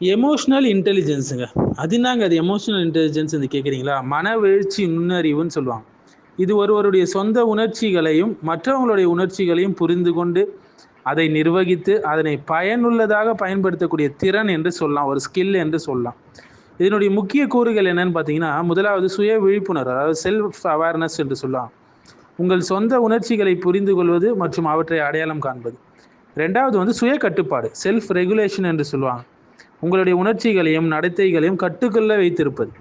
Emotional இன்டெலிஜென்ஸுங்க அது என்னங்க அது எமோஷ்னல் இன்டெலிஜென்ஸ் வந்து கேட்குறீங்களா மனவெழுச்சி நுண்ணறிவுன்னு சொல்லுவாங்க. இது ஒருவருடைய சொந்த உணர்ச்சிகளையும் மற்றவங்களுடைய உணர்ச்சிகளையும் புரிந்து கொண்டு அதை நிர்வகித்து அதனை பயனுள்ளதாக பயன்படுத்தக்கூடிய திறன் என்று சொல்லலாம். ஒரு ஸ்கில் என்று சொல்லலாம். இதனுடைய முக்கிய கூறுகள் என்னன்னு பார்த்தீங்கன்னா முதலாவது சுய விழிப்புணர்வு அதாவது செல்ஃப் அவேர்னஸ் என்று சொல்லலாம். உங்கள் சொந்த உணர்ச்சிகளை புரிந்து கொள்வது மற்றும் அவற்றை அடையாளம் காண்பது. ரெண்டாவது வந்து சுய கட்டுப்பாடு செல்ஃப் ரெகுலேஷன் என்று சொல்லுவாங்க. உங்களுடைய உணர்ச்சிகளையும் நடத்தைகளையும் கட்டுக்குள்ள வைத்திருப்பது.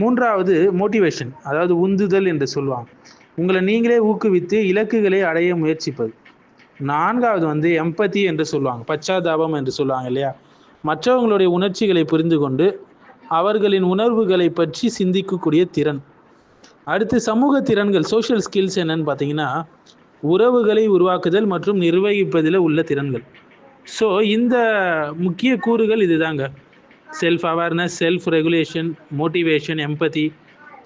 மூன்றாவது மோட்டிவேஷன் அதாவது உந்துதல் என்று சொல்லுவாங்க. உங்களை நீங்களே ஊக்குவித்து இலக்குகளை அடைய முயற்சிப்பது. நான்காவது வந்து எம்பத்தி என்று சொல்லுவாங்க. பச்சாதாபம் என்று சொல்லுவாங்க இல்லையா? மற்றவங்களுடைய உணர்ச்சிகளை புரிந்து கொண்டு அவர்களின் உணர்வுகளை பற்றி சிந்திக்கக்கூடிய திறன். அடுத்து சமூக திறன்கள் சோஷியல் ஸ்கில்ஸ் என்னன்னு பார்த்தீங்கன்னா உறவுகளை உருவாக்குதல் மற்றும் நிர்வகிப்பதில் உள்ள திறன்கள். ஸோ இந்த முக்கிய கூறுகள் இதுதாங்க. Self awareness self regulation motivation empathy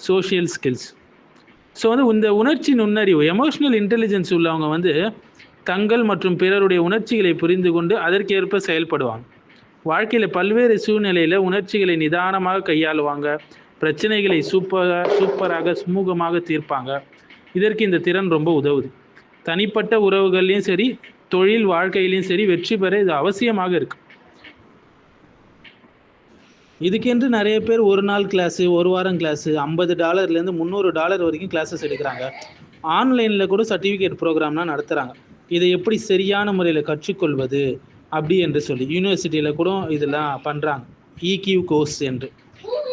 social skills so வந்து இந்த உணர்ச்சி நுண்ணறிவு எமோஷ்னல் இன்டெலிஜென்ஸ் உள்ளவங்க வந்து தங்கள் மற்றும் பிறருடைய உணர்ச்சிகளை புரிந்து கொண்டு அதற்கேற்ப செயல்படுவாங்க. வாழ்க்கையில் பல்வேறு சூழ்நிலையில் உணர்ச்சிகளை நிதானமாக கையாளுவாங்க. பிரச்சனைகளை சூப்பராக சூப்பராக சுமூகமாக தீர்ப்பாங்க. இதற்கு இந்த திறன் ரொம்ப உதவுது. தனிப்பட்ட உறவுகள்லையும் சரி தொழில் வாழ்க்கையிலையும் சரி வெற்றி பெற இது அவசியமாக இருக்கு. இதுக்கென்று நிறைய பேர் ஒரு நாள் கிளாஸு ஒரு வாரம் கிளாஸு ஐம்பது டாலர்லேருந்து முந்நூறு டாலர் வரைக்கும் கிளாஸஸ் எடுக்கிறாங்க. ஆன்லைனில் கூட சர்டிஃபிகேட் ப்ரோக்ராம்லாம் நடத்துகிறாங்க இதை எப்படி சரியான முறையில் கற்றுக்கொள்வது அப்படி என்று சொல்லி யூனிவர்சிட்டியில் கூட இதெல்லாம் பண்ணுறாங்க இக்யூ கோர்ஸ் என்று.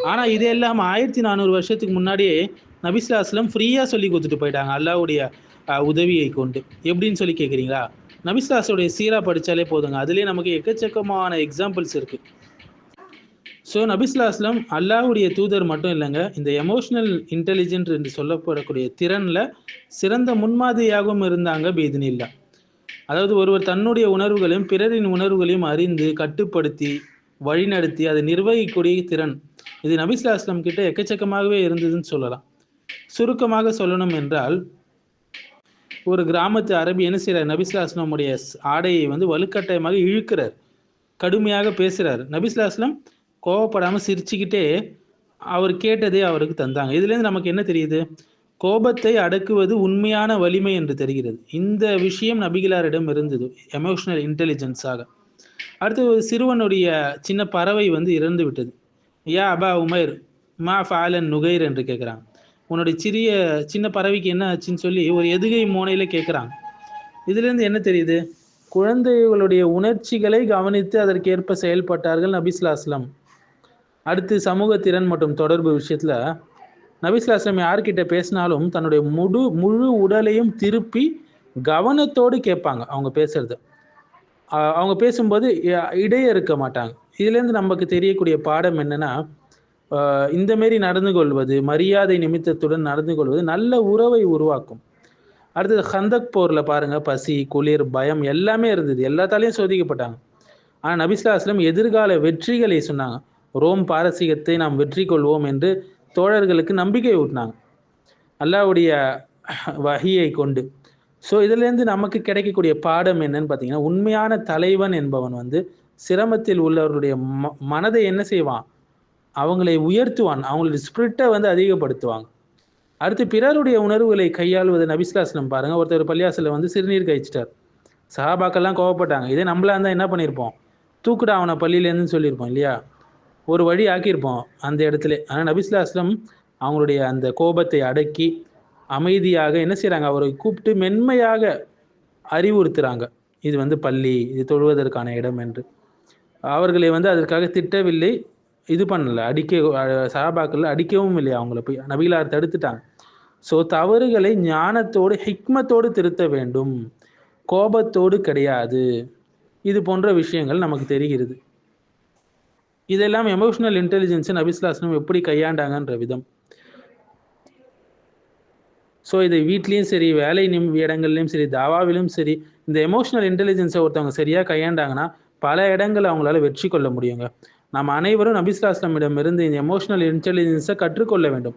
ஆனால் இது எல்லாம் ஆயிரத்தி நானூறு வருஷத்துக்கு முன்னாடியே நபிஸ்லாஸ்லம் ஃப்ரீயாக சொல்லி கொடுத்துட்டு போயிட்டாங்க அல்லாவுடைய உதவியை கொண்டு. எப்படின்னு சொல்லி கேட்குறீங்களா நபிஸ்லாஸுடைய சீரா படித்தாலே போதுங்க. அதுலேயே நமக்கு எக்கச்சக்கமான எக்ஸாம்பிள்ஸ் இருக்குது ஸோ நபிஸ்லாஸ்லம் அல்லாஹுடைய தூதர் மட்டும் இல்லைங்க. இந்த எமோஷ்னல் இன்டெலிஜென்ட் என்று சொல்லப்படக்கூடிய திறனில் சிறந்த முன்மாதிரியாகவும் இருந்தாங்க பீதினில்லா அதாவது ஒருவர் தன்னுடைய உணர்வுகளையும் பிறரின் உணர்வுகளையும் அறிந்து கட்டுப்படுத்தி வழிநடத்தி அதை நிர்வகிக்கக்கூடிய திறன். இது நபிஸ்லாஸ்லம் கிட்ட எக்கச்சக்கமாகவே இருந்ததுன்னு சொல்லலாம். சுருக்கமாக சொல்லணும் என்றால் ஒரு கிராமத்து அரபி என்ன செய்கிறார் நபிஸ்லாஸ்லமுடைய ஆடையை வந்து வலுக்கட்டாயமாக இழுக்கிறார். கடுமையாக பேசுகிறார் நபிஸ்லாஸ்லம் கோவப்படாமல் சிரிச்சுக்கிட்டே அவர் கேட்டதே அவருக்கு தந்தாங்க. இதுலேருந்து நமக்கு என்ன தெரியுது? கோபத்தை அடக்குவது உண்மையான வலிமை என்று தெரிகிறது. இந்த விஷயம் நபிகளாரிடம் இருந்தது. எமோஷனல் இன்டெலிஜென்ஸாக அடுத்து ஒரு சிறுவனுடைய சின்ன பறவை வந்து இறந்து விட்டது யா அபா உமைர் மா ஃபாலன் நுகைர் என்று கேட்குறாங்க உன்னுடைய சிறிய சின்ன பறவைக்கு என்ன ஆச்சுன்னு சொல்லி ஒரு எதுகை மோனையில் கேட்குறாங்க இதுலேருந்து என்ன தெரியுது? குழந்தைகளுடைய உணர்ச்சிகளை கவனித்து அதற்கேற்ப செயல்பட்டார்கள் நபிஸ்லாஸ்லம் அடுத்து சமூக திறன் மற்றும் தொடர்பு விஷயத்தில் நபிஸ்லாஸ்லம் யார்கிட்ட பேசினாலும் தன்னுடைய முழு முழு உடலையும் திருப்பி கவனத்தோடு கேட்பாங்க அவங்க பேசுறது. அவங்க பேசும்போது இடையே இருக்க மாட்டாங்க. இதுலேருந்து நமக்கு தெரியக்கூடிய பாடம் என்னன்னா இந்த மாரி நடந்து கொள்வது மரியாதை நிமித்தத்துடன் நடந்து கொள்வது நல்ல உறவை உருவாக்கும். அடுத்தது ஹந்தக் போரில் பாருங்கள் பசி குளிர் பயம் எல்லாமே இருந்தது. எல்லாத்தாலையும் சோதிக்கப்பட்டாங்க. ஆனால் நபிஸ்லாஸ்லம் எதிர்கால வெற்றிகளை சொன்னாங்க. ரோம் பாரசீகத்தை நாம் வெற்றி கொள்வோம் என்று தோழர்களுக்கு நம்பிக்கை ஊட்டினாங்க. அல்லாவுடைய வகையை கொண்டு. ஸோ இதுலேருந்து நமக்கு கிடைக்கக்கூடிய பாடம் என்னன்னு பார்த்தீங்கன்னா உண்மையான தலைவன் என்பவன் வந்து சிரமத்தில் உள்ளவர்களுடைய ம மனதை என்ன செய்வான்? அவங்களை உயர்த்துவான் அவங்களுடைய ஸ்பிரிட்டை வந்து அதிகப்படுத்துவாங்க. அடுத்து பிறருடைய உணர்வுகளை கையாளுவது நபிஸ்லாஸ்லம் பாருங்க ஒருத்தர் பள்ளியாசில் வந்து சிறுநீர் கழிச்சிட்டார். சஹாபாக்கெல்லாம் கோவப்பட்டாங்க. இதே நம்மளாக இருந்தால் என்ன பண்ணியிருப்போம் தூக்குடா அவனை பள்ளியிலேருந்துன்னு சொல்லியிருப்போம் இல்லையா? ஒரு வழி ஆக்கியிருப்போம் அந்த இடத்துல. ஆனால் நபிஸ்லாஸ்லம் அவங்களுடைய அந்த கோபத்தை அடக்கி அமைதியாக என்ன செய்கிறாங்க அவரை கூப்பிட்டு மென்மையாக அறிவுறுத்துகிறாங்க இது வந்து பள்ளி இது தொழுவதற்கான இடம் என்று. அவர்களை வந்து அதற்காக திட்டவில்லை. இது பண்ணல. அடிக்க சஹாபாக்கள் அடிக்கவும் இல்லை அவங்கள போய்? நபிகளார் தடுத்துட்டாங்க. ஸோ தவறுகளை ஞானத்தோடு ஹிக்மத்தோடு திருத்த வேண்டும். கோபத்தோடு கிடையாது. இது போன்ற விஷயங்கள் நமக்கு தெரிகிறது. இதெல்லாம் எமோஷனல் இன்டெலிஜென்ஸை நபிஸ்லாஸ்லம் எப்படி கையாண்டாங்கன்ற விதம். ஸோ இதை வீட்லேயும் சரி வேலை இடங்கள்லையும் சரி தாவாவிலும் சரி இந்த எமோஷனல் இன்டெலிஜென்ஸை ஒருத்தவங்க சரியாக கையாண்டாங்கன்னா பல இடங்கள் அவங்களால வெற்றி கொள்ள முடியுங்க. நாம் அனைவரும் நபிஸ்லாஸ்லமிடமிருந்து இந்த எமோஷனல் இன்டெலிஜென்ஸை கற்றுக்கொள்ள வேண்டும்.